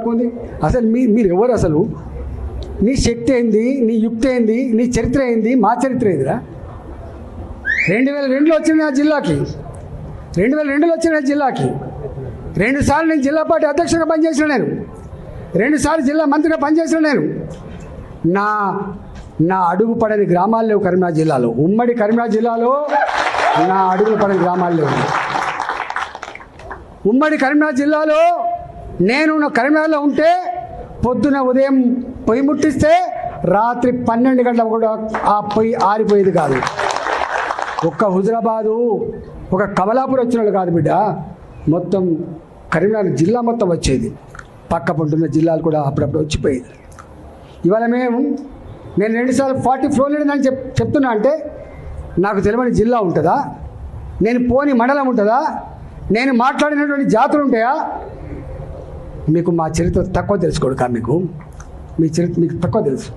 తక్కువ అసలు మీ మీరు ఎవరు అసలు? నీ శక్తి ఏంది? నీ యుక్తి ఏంది? నీ చరిత్ర ఏంది? మా చరిత్ర ఏందిరా? రెండు వేల రెండులో వచ్చిన నా జిల్లాకి. రెండు వేల రెండులో వచ్చిన నా జిల్లాకి. రెండు సార్లు నేను జిల్లా పార్టీ అధ్యక్షుడిగా పనిచేసిన నేను. రెండు సార్లు జిల్లా మంత్రిగా పనిచేసిన నేను. నా నా అడుగు పడని గ్రామాలు లేవు కరీంనగర్ జిల్లాలో. ఉమ్మడి కరీంనగర్ జిల్లాలో నా అడుగు పడని గ్రామాలు లేవు. ఉమ్మడి కరీంనగర్ జిల్లాలో నేను కరీంనగర్లో ఉంటే పొద్దున ఉదయం పొయ్యి ముట్టిస్తే రాత్రి పన్నెండు గంటల కూడా ఆ పొయ్యి ఆరిపోయేది కాదు. ఒక్క హుజరాబాదు ఒక కమలాపూర్ వచ్చిన వాళ్ళు కాదు బిడ్డ. మొత్తం కరీంనగర్ జిల్లా మొత్తం వచ్చేది. పక్క పంటున్న జిల్లాలు కూడా అప్పుడప్పుడు వచ్చిపోయేది. ఇవాళ మేము నేను రెండుసార్లు ఫార్టీ ఫ్లోర్ లేదని చెప్ చెప్తున్నా అంటే నాకు తెలియని జిల్లా ఉంటుందా? నేను పోని మండలం ఉంటుందా? నేను మాట్లాడినటువంటి జాతులు ఉంటాయా? మీకు మా చరిత్ర తక్కువ తెలుసుకోడు కా మీకు? మీ చరిత్ర మీకు తక్కువ తెలుసు.